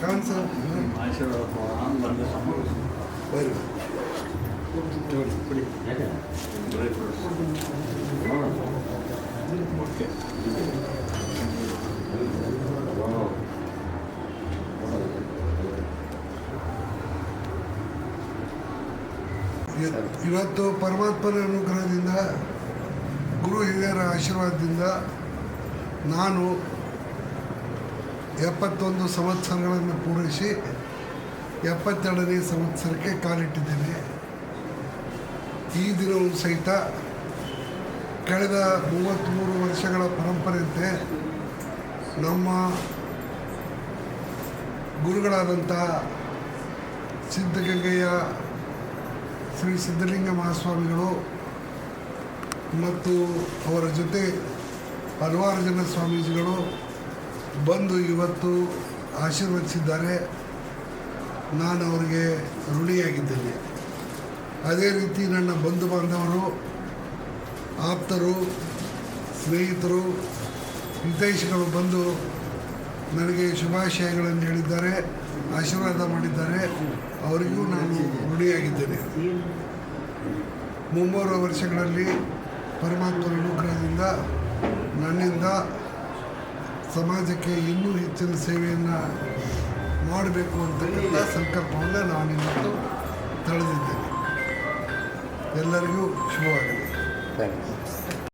ಕಾಣಿಸ ಬರಿ ಇ- ಇವತ್ತು ಪರಮಾತ್ಮನ ಅನುಗ್ರಹದಿಂದ ಗುರು ಹಿರಿಯರ ಆಶೀರ್ವಾದದಿಂದ ನಾನು ಎಪ್ಪತ್ತೊಂದು ಸಂವತ್ಸರಗಳನ್ನು ಪೂರೈಸಿ ಎಪ್ಪತ್ತೆರಡನೇ ಸಂವತ್ಸರಕ್ಕೆ ಕಾಲಿಟ್ಟಿದ್ದೇನೆ. ಈ ದಿನವೂ ಸಹಿತ ಕಳೆದ ಮೂವತ್ತ್ಮೂರು ವರ್ಷಗಳ ಪರಂಪರೆಯಂತೆ ನಮ್ಮ ಗುರುಗಳಾದಂಥ ಸಿದ್ಧಗಂಗೆಯ ಶ್ರೀ ಸಿದ್ಧಲಿಂಗ ಮಹಾಸ್ವಾಮಿಗಳು ಮತ್ತು ಅವರ ಜೊತೆ ಹಲವಾರು ಜನ ಸ್ವಾಮೀಜಿಗಳು ಬಂದು ಇವತ್ತು ಆಶೀರ್ವದಿಸಿದ್ದಾರೆ. ನಾನು ಅವರಿಗೆ ಋಣಿಯಾಗಿದ್ದೇನೆ. ಅದೇ ರೀತಿ ನನ್ನ ಬಂಧು ಬಾಂಧವರು, ಆಪ್ತರು, ಸ್ನೇಹಿತರು, ಹಿತೈಷಿಗಳು ಬಂದು ನನಗೆ ಶುಭಾಶಯಗಳನ್ನು ಹೇಳಿದ್ದಾರೆ, ಆಶೀರ್ವಾದ ಮಾಡಿದ್ದಾರೆ. ಅವರಿಗೂ ನಾನು ಋಣಿಯಾಗಿದ್ದೇನೆ. ಮುಂಬರುವ ವರ್ಷಗಳಲ್ಲಿ ಪರಮಾತ್ಮನ ಅನುಗ್ರಹದಿಂದ ನನ್ನಿಂದ ಸಮಾಜಕ್ಕೆ ಇನ್ನೂ ಹೆಚ್ಚಿನ ಸೇವೆಯನ್ನು ಮಾಡಬೇಕು ಅಂತಕ್ಕಂಥ ಸಂಕಲ್ಪವನ್ನು ನಿಮ್ಮದು ತಳೆದಿದ್ದೇನೆ. ಎಲ್ಲರಿಗೂ ಶುಭವಾಗಲಿ. Thank you.